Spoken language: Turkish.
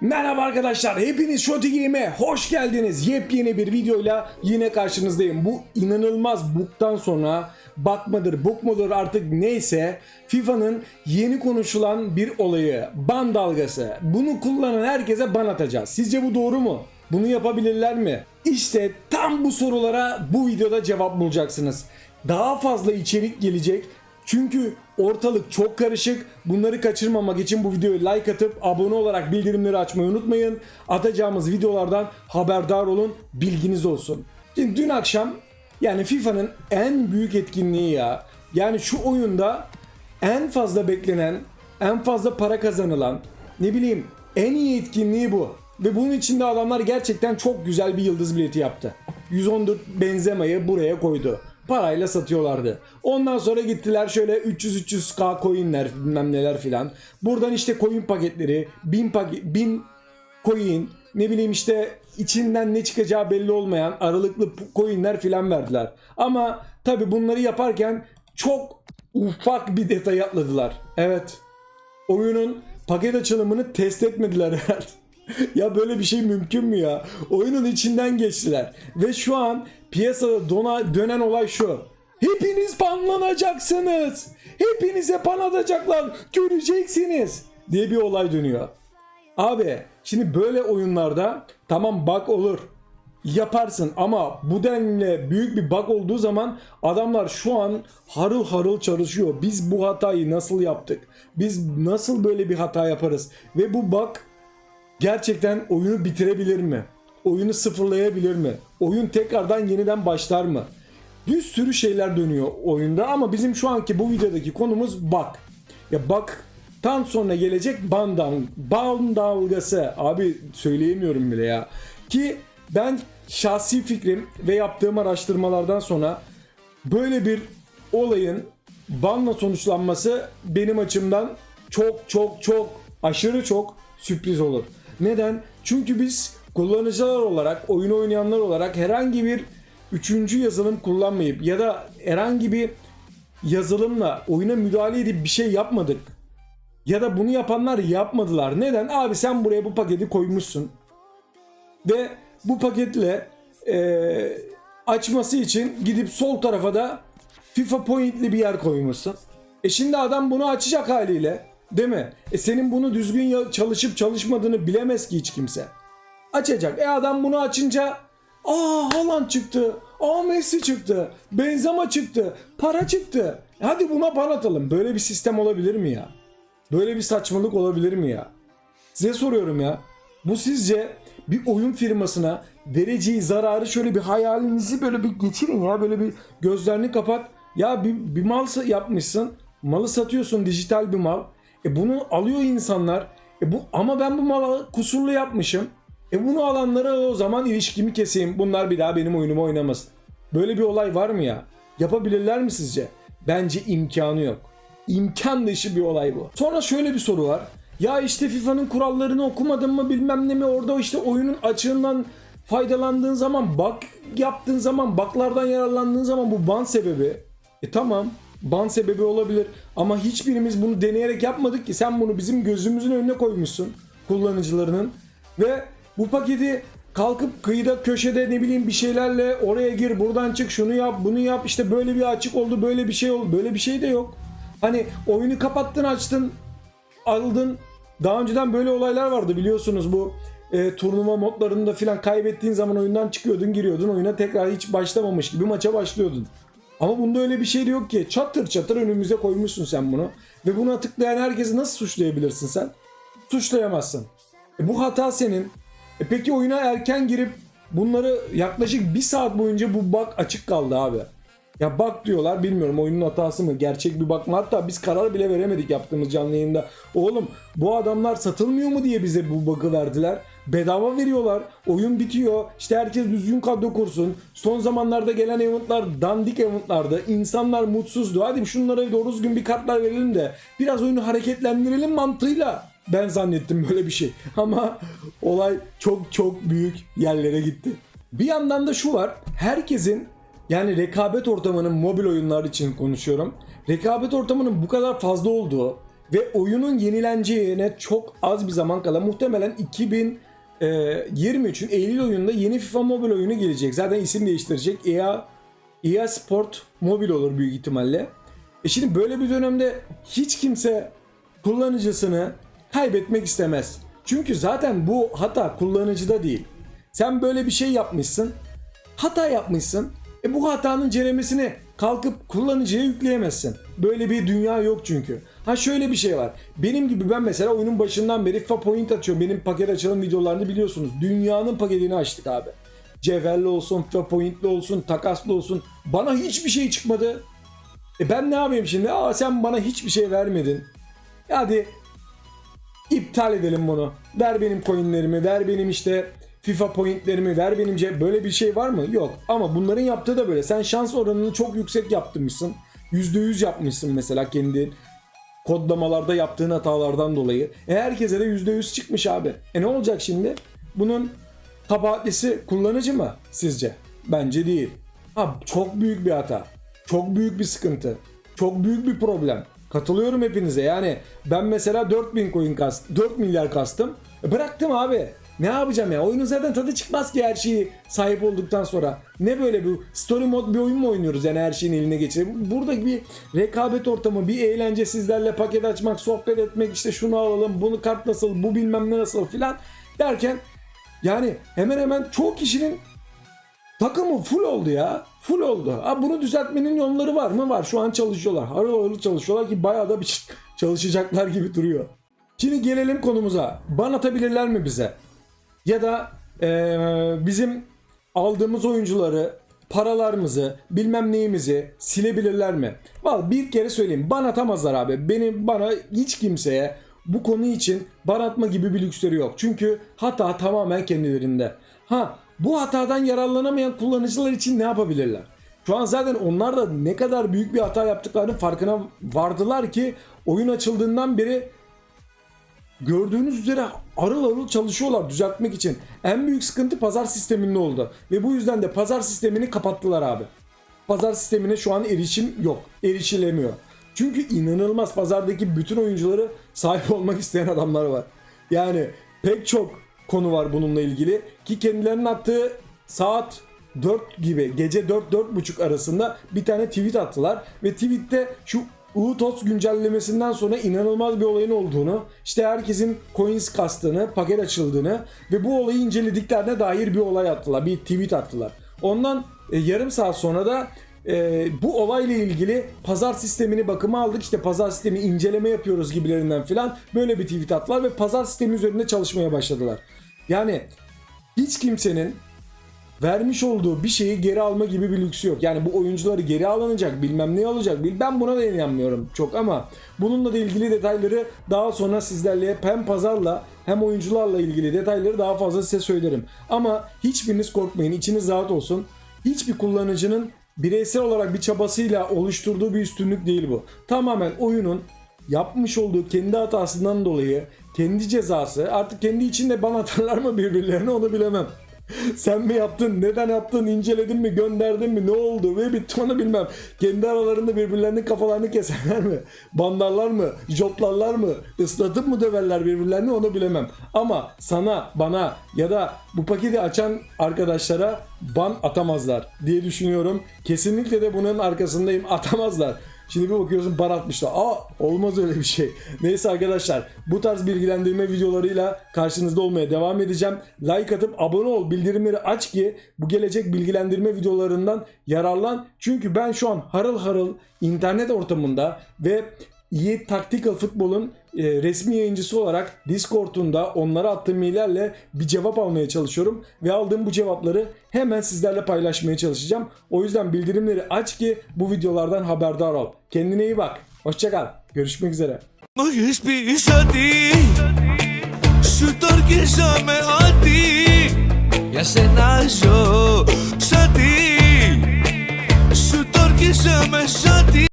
Merhaba arkadaşlar, hepiniz Shoti Game'e hoş geldiniz. Yepyeni bir videoyla yine karşınızdayım. Bu inanılmaz bug'dan sonra bug mıdır, bug mudur artık neyse FIFA'nın yeni konuşulan bir olayı, ban dalgası. Bunu kullanan herkese ban atacağız. Sizce bu doğru mu? Bunu yapabilirler mi? İşte tam bu sorulara bu videoda cevap bulacaksınız. Daha fazla içerik gelecek. Çünkü ortalık çok karışık. Bunları kaçırmamak için bu videoyu like atıp abone olarak bildirimleri açmayı unutmayın. Atacağımız videolardan haberdar olun. Bilginiz olsun. Şimdi dün akşam yani FIFA'nın en büyük etkinliği ya. Yani şu oyunda en fazla beklenen, en fazla para kazanılan, ne bileyim en iyi etkinliği bu. Ve bunun içinde adamlar gerçekten çok güzel bir yıldız bileti yaptı. 114 Benzema'yı buraya koydu. Parayla satıyorlardı. Ondan sonra gittiler şöyle 300-300k coinler bilmem neler filan. Buradan işte coin paketleri, 1000 paket, 1000 coin, ne bileyim işte içinden ne çıkacağı belli olmayan aralıklı coinler filan verdiler. Ama tabi bunları yaparken çok ufak bir detay atladılar. Evet. Oyunun paket açılımını test etmediler herhalde. Ya böyle bir şey mümkün mü ya? Oyunun içinden geçtiler. Ve şu an piyasada dona, dönen olay şu. Hepiniz banlanacaksınız. Hepinize ban atacaklar. Göreceksiniz. Diye bir olay dönüyor. Abi şimdi böyle oyunlarda tamam bug olur. Yaparsın ama bu denli büyük bir bug olduğu zaman adamlar şu an harıl harıl çalışıyor. Biz bu hatayı nasıl yaptık? Biz nasıl böyle bir hata yaparız? Ve bu bug gerçekten oyunu bitirebilir mi? Oyunu sıfırlayabilir mi? Oyun tekrardan yeniden başlar mı? Bir sürü şeyler dönüyor oyunda ama bizim şu anki bu videodaki konumuz bug. Ya bug tam sonra gelecek ban, dal- ban dalgası. Abi söyleyemiyorum bile ya. Ki ben şahsi fikrim ve yaptığım araştırmalardan sonra böyle bir olayın banla sonuçlanması benim açımdan çok çok çok aşırı çok sürpriz olur. Neden? Çünkü biz kullanıcılar olarak, oyun oynayanlar olarak herhangi bir üçüncü yazılım kullanmayıp ya da herhangi bir yazılımla oyuna müdahale edip bir şey yapmadık. Ya da bunu yapanlar yapmadılar. Neden? Abi sen buraya bu paketi koymuşsun. Ve bu paketle eee, açması için gidip sol tarafa da FIFA Point'li bir yer koymuşsun. E şimdi adam bunu açacak haliyle. Değil mi? E senin bunu düzgün çalışıp çalışmadığını bilemez ki hiç kimse. Açacak. E adam bunu açınca Aa Haaland çıktı. Aa Messi çıktı. Benzema çıktı. Para çıktı. E Hadi buna ban atalım. Böyle bir sistem olabilir mi ya? Böyle bir saçmalık olabilir mi ya? Size soruyorum ya. Bu sizce bir oyun firmasına vereceği zararı şöyle bir hayalinizi böyle bir geçirin ya. Böyle bir gözlerini kapat. Ya bir, bir mal yapmışsın. Malı satıyorsun dijital bir mal. E bunu alıyor insanlar. E bu ama ben bu malı kusurlu yapmışım. E bunu alanlara o zaman ilişkimi keseyim. Bunlar bir daha benim oyunumu oynamasın. Böyle bir olay var mı ya? Yapabilirler mi sizce? Bence imkanı yok. İmkan dışı bir olay bu. Sonra şöyle bir soru var. Ya işte FIFA'nın kurallarını okumadın mı bilmem ne mi orada işte oyunun açığından faydalandığın zaman bug yaptığın zaman buglardan yararlandığın zaman bu ban sebebi. E tamam ban sebebi olabilir ama hiçbirimiz bunu deneyerek yapmadık ki sen bunu bizim gözümüzün önüne koymuşsun kullanıcılarının ve bu paketi kalkıp kıyıda köşede ne bileyim bir şeylerle oraya gir buradan çık şunu yap bunu yap işte böyle bir açık oldu böyle bir şey oldu böyle bir şey de yok. Hani oyunu kapattın açtın aldın. Daha önceden böyle olaylar vardı biliyorsunuz bu e, turnuva modlarında filan kaybettiğin zaman oyundan çıkıyordun giriyordun oyuna tekrar hiç başlamamış gibi maça başlıyordun. Ama bunda öyle bir şey de yok ki. Çatır çatır önümüze koymuşsun sen bunu. Ve buna tıklayan herkesi nasıl suçlayabilirsin sen? Suçlayamazsın. E bu hata senin. E peki oyuna erken girip bunları yaklaşık bir saat boyunca bu bug açık kaldı abi. Ya bug diyorlar bilmiyorum oyunun hatası mı gerçek bir bug mı hatta biz karar bile veremedik yaptığımız canlı yayında. Oğlum bu adamlar satılmıyor mu diye bize bu bug'ı verdiler. Bedava veriyorlar. Oyun bitiyor. İşte herkes düzgün kadro kursun. Son zamanlarda gelen eventlar dandik eventlardı. İnsanlar mutsuzdu. Hadi şunlara doğru düzgün bir kartlar verelim de biraz oyunu hareketlendirelim mantığıyla ben zannettim böyle bir şey. Ama olay çok çok büyük yerlere gitti. Bir yandan da şu var. Herkesin yani rekabet ortamının mobil oyunlar için konuşuyorum. Rekabet ortamının bu kadar fazla olduğu ve oyunun yenileneceğine çok az bir zaman kala muhtemelen 2023'ün Eylül oyununda yeni FIFA Mobile oyunu gelecek. Zaten isim değiştirecek. EA, EA Sport Mobile olur büyük ihtimalle. E şimdi böyle bir dönemde hiç kimse kullanıcısını kaybetmek istemez. Çünkü zaten bu hata kullanıcıda değil. Sen böyle bir şey yapmışsın. Hata yapmışsın. E bu hatanın ceremesini kalkıp kullanıcıya yükleyemezsin. Böyle bir dünya yok çünkü. Ha şöyle bir şey var. Benim gibi ben mesela oyunun başından beri FIFA Point açıyorum. Benim paket açılım videolarını biliyorsunuz. Dünyanın paketini açtık abi. Cevherli olsun, FIFA Point'li olsun, takaslı olsun. Bana hiçbir şey çıkmadı. E ben ne yapayım şimdi? Aa sen bana hiçbir şey vermedin. Hadi iptal edelim bunu. Ver benim coinlerimi, ver benim işte FIFA pointlerimi, ver benim ce- böyle bir şey var mı? Yok. Ama bunların yaptığı da böyle. Sen şans oranını çok yüksek yaptırmışsın. %100 yapmışsın mesela kendi kodlamalarda yaptığın hatalardan dolayı. E herkese de %100 çıkmış abi. E ne olacak şimdi? Bunun kabahatlisi kullanıcı mı sizce? Bence değil. Ha çok büyük bir hata. Çok büyük bir sıkıntı. Çok büyük bir problem. Katılıyorum hepinize. Yani ben mesela 4000 coin kast, 4 milyar kastım. E bıraktım abi. Ne yapacağım ya? Oyunun zaten tadı çıkmaz ki her şeyi sahip olduktan sonra. Ne böyle bir story mod bir oyun mu oynuyoruz yani her şeyin eline geçirip? Burada bir rekabet ortamı, bir eğlence sizlerle paket açmak, sohbet etmek, işte şunu alalım, bunu kart nasıl, bu bilmem ne nasıl filan derken yani hemen hemen çoğu kişinin Takımı full oldu ya. Full oldu. Ha bunu düzeltmenin yolları var mı? Var. Şu an çalışıyorlar. Harıl harıl çalışıyorlar ki bayağı da bir çalışacaklar gibi duruyor. Şimdi gelelim konumuza. Ban atabilirler mi bize? Ya da eee, bizim aldığımız oyuncuları, paralarımızı, bilmem neyimizi silebilirler mi? Vallahi bir kere söyleyeyim. Ban atamazlar abi. Benim bana hiç kimseye bu konu için ban atma gibi bir lüksleri yok. Çünkü hata tamamen kendilerinde. Ha bu hatadan yararlanamayan kullanıcılar için ne yapabilirler? Şu an zaten onlar da ne kadar büyük bir hata yaptıklarının farkına vardılar ki oyun açıldığından beri gördüğünüz üzere arıl arıl çalışıyorlar düzeltmek için. En büyük sıkıntı pazar sisteminde oldu. Ve bu yüzden de pazar sistemini kapattılar abi. Pazar sistemine şu an erişim yok. Erişilemiyor. Çünkü inanılmaz pazardaki bütün oyuncuları sahip olmak isteyen adamlar var. Yani pek çok konu var bununla ilgili ki kendilerinin attığı saat 4 gibi gece 4-4.30 arasında bir tane tweet attılar ve tweette şu UTOS güncellemesinden sonra inanılmaz bir olayın olduğunu, işte herkesin coins kastığını, paket açıldığını ve bu olayı incelediklerine dair bir olay attılar, bir tweet attılar. Ondan e, yarım saat sonra da e, bu olayla ilgili pazar sistemini bakıma aldık, işte pazar sistemi inceleme yapıyoruz gibilerinden filan böyle bir tweet attılar ve pazar sistemi üzerinde çalışmaya başladılar. Yani hiç kimsenin vermiş olduğu bir şeyi geri alma gibi bir lüksü yok. Yani bu oyuncuları geri alınacak bilmem ne alacak. bil- Ben buna da inanmıyorum çok ama bununla da ilgili detayları daha sonra sizlerle hem pazarla hem oyuncularla ilgili detayları daha fazla size söylerim. Ama hiçbiriniz korkmayın içiniz rahat olsun. Hiçbir kullanıcının bireysel olarak bir çabasıyla oluşturduğu bir üstünlük değil bu. Tamamen oyunun yapmış olduğu kendi hatasından dolayı kendi cezası artık kendi içinde ban atarlar mı birbirlerine onu bilemem. Sen mi yaptın? Neden yaptın? İnceledin mi? Gönderdin mi? Ne oldu? Ve bitti onu bilmem. Kendi aralarında birbirlerinin kafalarını keserler mi? Bandarlar mı? Joplarlar mı? Islatıp mı döverler birbirlerini onu bilemem. Ama sana, bana ya da bu paketi açan arkadaşlara ban atamazlar diye düşünüyorum. Kesinlikle de bunun arkasındayım. Atamazlar. Şimdi bir bakıyorsun bar atmışlar. Aa olmaz öyle bir şey. Neyse arkadaşlar bu tarz bilgilendirme videolarıyla karşınızda olmaya devam edeceğim. Like atıp abone ol bildirimleri aç ki bu gelecek bilgilendirme videolarından yararlan. Çünkü ben şu an harıl harıl internet ortamında ve EA Tactical Futbol'un e, resmi yayıncısı olarak Discord'unda onlara attığım maillerle bir cevap almaya çalışıyorum ve aldığım bu cevapları hemen sizlerle paylaşmaya çalışacağım. O yüzden bildirimleri aç ki bu videolardan haberdar ol. Kendine iyi bak. Hoşçakal. Görüşmek üzere. Για σένα ζω σαν τι Σου τόρκιζα με σαν